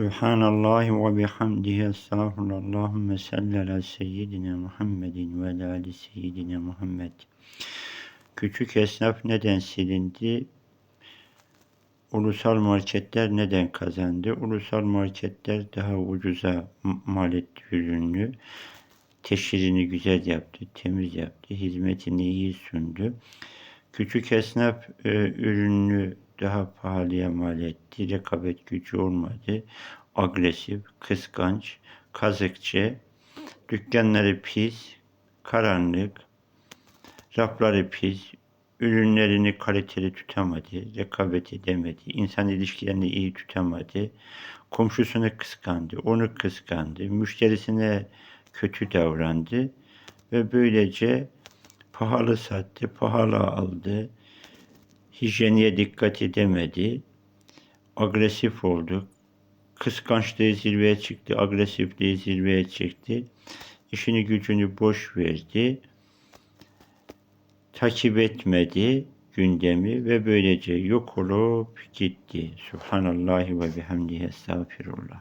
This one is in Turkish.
Subhanallah ve bihamdihi estağfurullah. Allahümme salli ala seyyidina Muhammedin ve ala ali Muhammed. Küçük esnaf neden silindi? Ulusal marketler neden kazandı? Ulusal marketler daha ucuza mal etti ürünü. Teşhirini güzel yaptı, temiz yaptı, hizmetini iyi sundu. Küçük esnaf e, ürünü daha pahalıya mal etti. Rekabet gücü olmadı. Agresif, kıskanç, kazıkçı, dükkanları pis, karanlık, rafları pis, ürünlerini kaliteli tutamadı, rekabet edemedi, insan ilişkilerini iyi tutamadı, komşusunu kıskandı, onu kıskandı, müşterisine kötü davrandı ve böylece pahalı sattı, pahalı aldı, hijyeniye dikkat edemedi, agresif oldu, kıskançlığı zirveye çıktı, agresifliği zirveye çıktı, işini gücünü boş verdi, takip etmedi gündemi ve böylece yok olup gitti. Subhanallah ve bihamdihi estağfirullah.